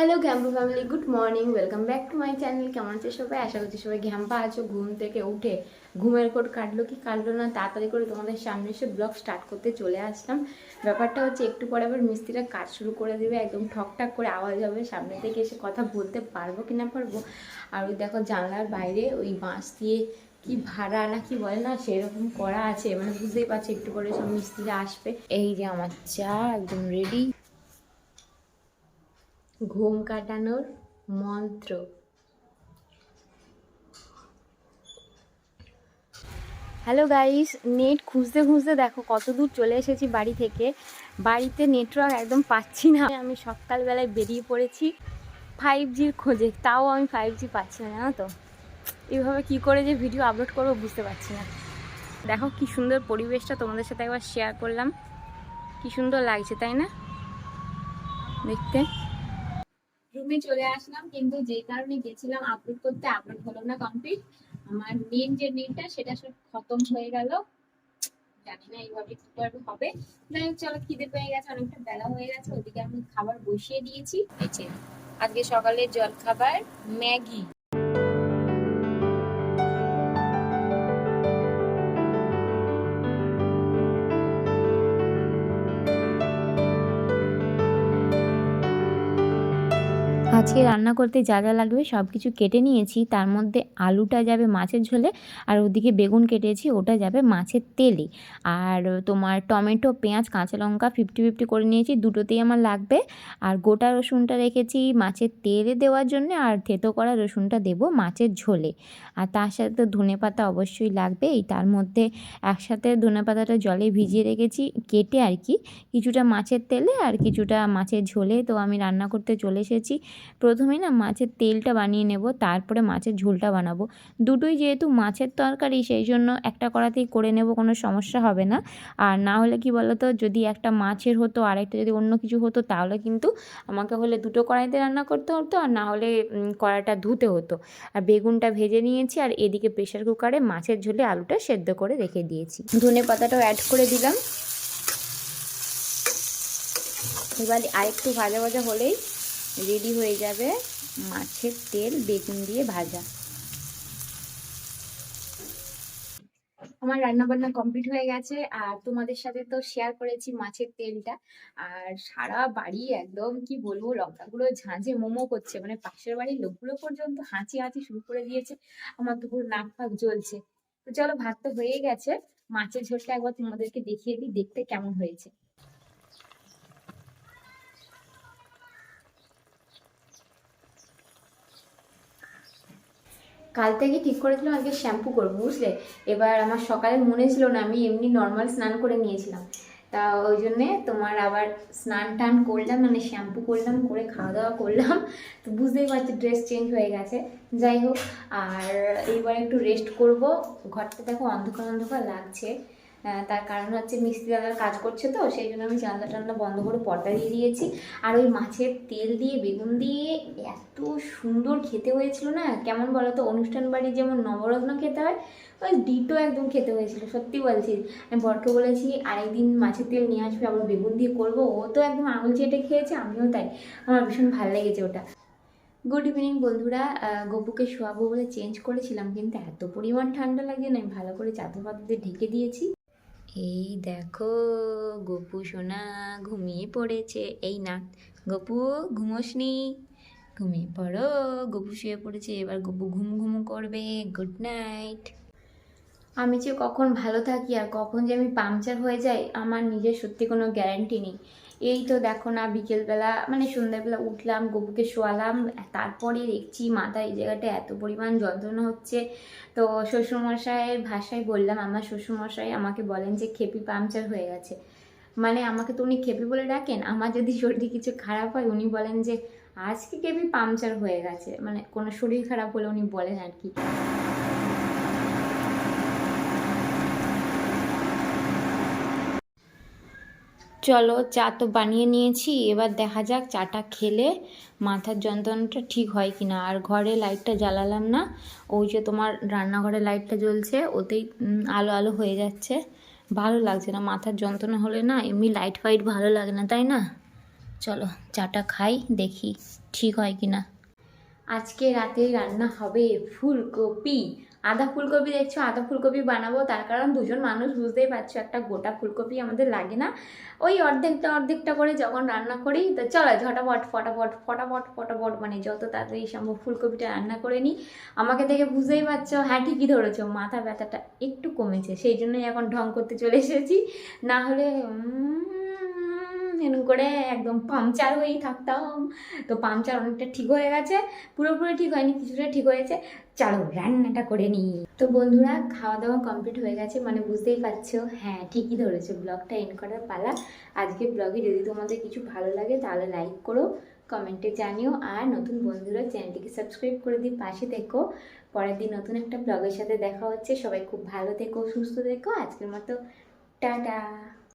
Hello গ্যাম্বু family good morning welcome back to my channel কেমন আছে সবাই? আশা করছি সবাই ঘ্যাম্পা আছো, ঘুম থেকে উঠে ঘুমের কোট কাটলো কি কাটলো না, তাড়াতাড়ি করে তোমাদের সামনে এসে ব্লগ স্টার্ট করতে চলে আসলাম। ব্যাপারটা হচ্ছে একটু পরে আবার মিস্ত্রিরা কাজ শুরু করে দেবে, একদম ঠকঠাক করে আওয়াজ হবে, সামনে থেকে এসে কথা বলতে পারব কি না পারব। আর ওই দেখো জানলার বাইরে ওই বাঁশ দিয়ে কি ভাড়া না কি বলে না, সেরকম করা আছে মানে বুঝতেই পারছি একটু পরে সব মিস্ত্রিরা আসবে। এই যে আমার চা, একদম রেডি ঘুম কাটানোর মন্ত্র। হ্যালো গাইস নেট খুঁজতে খুঁজতে দেখো কত দূর চলে এসেছি বাড়ি থেকে। বাড়িতে নেটওয়ার্ক একদম পাচ্ছি না। আমি সকালবেলায় বেরিয়ে পড়েছি ফাইভ জির খোঁজে। তাও আমি ফাইভ জি পাচ্ছি না, জানো তো? এইভাবে কি করে যে ভিডিও আপলোড করব বুঝতে পারছি না। দেখো কি সুন্দর পরিবেশটা তোমাদের সাথে একবার শেয়ার করলাম। কি সুন্দর লাগছে, তাই না? দেখতে। রুমে চলে আসলাম, কিন্তু যে কারণে গেছিলাম আপলোড করতে আপলোড হলো না কমপ্লিট আমার মেন যে নেটটা সেটা সব খতম হয়ে গেল। জানি না এইভাবে কি করে হবে। যাই হোক, চলো খিদে পেয়ে গেছে, অনেকটা বেলা হয়ে গেছে। ওদিকে আমি খাবার বসিয়ে দিয়েছি। আজকে সকালে জল খাবার ম্যাগি। আজকে রান্না করতে যা যা লাগবে সব কিছু কেটে নিয়েছি। তার মধ্যে আলুটা যাবে মাছের ঝোলে আর ওদিকে বেগুন কেটেছি, ওটা যাবে মাছের তেলে। আর তোমার টমেটো, পেঁয়াজ, কাঁচা লঙ্কা ফিফটি ফিফটি করে নিয়েছি, দুটোতেই আমার লাগবে। আর গোটা রসুনটা রেখেছি মাছের তেলে দেওয়ার জন্য আর থেতো করা রসুনটা দেবো মাছের ঝোলে। আর তার সাথে তো ধনে পাতা অবশ্যই লাগবেই তার মধ্যে একসাথে ধনে পাতাটা জলে ভিজিয়ে রেখেছি, কেটে আর কি। কিছুটা মাছের তেলে আর কিছুটা মাছের ঝোলে তো আমি রান্না করতে চলে এসেছি। প্রথমে না মাছের তেলটা বানিয়ে নেব তারপরে মাছের ঝোলটা বানাবো। দুটোই যেহেতু মাছের তরকারি সেই জন্য একটা কড়াতেই করে নেব কোনো সমস্যা হবে না। আর না হলে কি বলতো যদি একটা মাছের হতো আর একটা যদি অন্য কিছু হতো তাহলে কিন্তু আমাকে হলে দুটো কড়াইতে রান্না করতে হতো আর না হলে উম, কড়াইটা ধুতে হতো। আর বেগুনটা ভেজে নিয়েছি আর এদিকে প্রেশার কুকারে মাছের ঝোলে আলুটা সেদ্ধ করে রেখে দিয়েছি। ধনে পাতাটাও অ্যাড করে দিলাম। এবার আরেকটু ভাজা ভাজা হলেই রেডি হয়ে যাবে মাছের তেল বেগুন দিয়ে ভাজা। আমার রান্না বান্না কমপ্লিট হয়ে গেছে আর তোমাদের সাথে তো শেয়ার করেছি মাছের তেলটা। আর সারা বাড়ি একদম কি বলব, লঙ্কাগুলো ঝাঁঝে মোমো করছে। মানে পাশের বাড়ির লোকগুলো পর্যন্ত হাঁচি হাঁচি শুরু করে দিয়েছে। আমার তো পুরো নাক ফাক জ্বলছে। তো চলো, ভাত তো হয়ে গেছে। মাছের ঝোলটা একবার তোমাদেরকে দেখিয়ে দিই, দেখতে কেমন হয়েছে। কাল থেকে ঠিক করেছিলাম, আজকে শ্যাম্পু করব, বুঝলে? এবার আমার সকালে মনে ছিল না, আমি এমনি নর্মাল স্নান করে নিয়েছিলাম। তা ওই জন্যে তোমার আবার স্নান টান করলাম মানে শ্যাম্পু করলাম, করে খাওয়া দাওয়া করলাম। তো বুঝতেই পারছি ড্রেস চেঞ্জ হয়ে গেছে। যাই হোক, আর এইবার একটু রেস্ট করব। ঘরটা দেখো অন্ধকার অন্ধকার লাগছে। তার কারণ হচ্ছে মিস্ত্রি দাদার কাজ করছে তো, সেই জন্য আমি জানলা টানলা বন্ধ করে পর্দা দিয়ে দিয়েছি। আর ওই মাছের তেল দিয়ে, বেগুন দিয়ে এত সুন্দর খেতে হয়েছিল না? কেমন বলো তো অনুষ্ঠান বাড়ি যেমন নবরত্ন খেতে হয়, ওই ডিটো একদম খেতে হয়েছিল, সত্যি বলছি। আমি বরকে বলেছি, আরেকদিন মাছের তেল নিয়ে আসবে, আবার বেগুন দিয়ে করব। ও তো একদম আঙুল চেটে খেয়েছে, আমিও তাই। আমার ভীষণ ভালো লেগেছে ওটা। গুড ইভিনিং বন্ধুরা। গপুকে শোয়াবো বলে চেঞ্জ করেছিলাম, কিন্তু এত পরিমাণ ঠান্ডা লাগছে না, আমি ভালো করে চাদর পাতা দিয়ে ঢেকে দিয়েছি। এই দেখো, গপু সোনা ঘুমিয়ে পড়েছে। এই না, গপু ঘুমোসনি? ঘুমিয়ে পড়ো, গপু শুয়ে পড়েছে। এবার গপু ঘুম ঘুম করবে। গুড নাইট আমি যে কখন ভালো থাকি আর কখন যে আমি পাংচার হয়ে যাই, আমার নিজের সত্যি কোনো গ্যারান্টি নেই। এই তো দেখো না, বিকেলবেলা মানে সন্ধ্যাবেলা উঠলাম, গপুকে শোয়ালাম, তারপরে দেখছি মাথায় এই জায়গাটা এত পরিমাণ যন্ত্রণা হচ্ছে। তো শ্বশুরমশাইয়ের ভাষায় বললাম, আমার শ্বশুরমশাই আমাকে বলেন যে খেপি পাংচার হয়ে গেছে। মানে আমাকে তো উনি খেপি বলে ডাকেন, আমার যদি শরীরে কিছু খারাপ হয়, উনি বলেন যে, আজকে খেপি পাংচার হয়ে গেছে। মানে কোনো শরীর খারাপ হলে উনি বলেন আর কি। চলো, চা তো বানিয়ে নিয়েছি, এবার দেখা যাক চাটা খেলে মাথার যন্ত্রণাটা ঠিক হয় কি না আর ঘরে লাইটটা জ্বালালাম না, ওই যে তোমার রান্নাঘরে লাইটটা জ্বলছে, ওতেই আলো আলো হয়ে যাচ্ছে। ভালো লাগছে না, মাথার যন্ত্রণা হলে না এমনি লাইট ফাইট ভালো লাগে না, তাই না? চলো, চাটা খাই, দেখি ঠিক হয় কি না আজকে রাতে রান্না হবে ফুলকপি। আধা ফুলকপি দেখছ আধা ফুলকপি বানাবো, তার কারণ দুজন মানুষ বুঝতেই পারছ, একটা গোটা ফুলকপি আমাদের লাগে না। ওই অর্ধেকটা অর্ধেকটা করে যখন রান্না করি, তো চলো ঝটাপট ফটাফট ফটাফট ফটাফট মানে যত তাড়াতাড়ি সম্ভব ফুলকপিটা রান্না করে নিই। আমাকে দেখে বুঝতেই পারছ হ্যাঁ ঠিকই ধরেছো, মাথা ব্যথাটা একটু কমেছে, সেই জন্যই এখন ঢং করতে চলে এসেছি। না হলে এরকম করে একদম পাংচার হয়েই থাকতাম। তো পাংচার অনেকটা ঠিক হয়ে গেছে, পুরোপুরি ঠিক হয়নি, কিছুটা ঠিক হয়েছে। চলো, রান্নাটা করে নিই। তো বন্ধুরা খাওয়া দাওয়া কমপ্লিট হয়ে গেছে মানে বুঝতেই পারছ। হ্যাঁ ঠিকই ধরেছো ব্লগটা এন্ড করার পালা। আজকে ব্লগে যদি তোমাদের কিছু ভালো লাগে, তাহলে লাইক করো কমেন্টে জানিও। আর নতুন বন্ধুরা, চ্যানেলটিকে সাবস্ক্রাইব করে দিই পাশে থেকো। পরের দিন নতুন একটা ব্লগের সাথে দেখা হচ্ছে। সবাই খুব ভালো থেকো, সুস্থ থেকো। আজকের মতো, টাটা।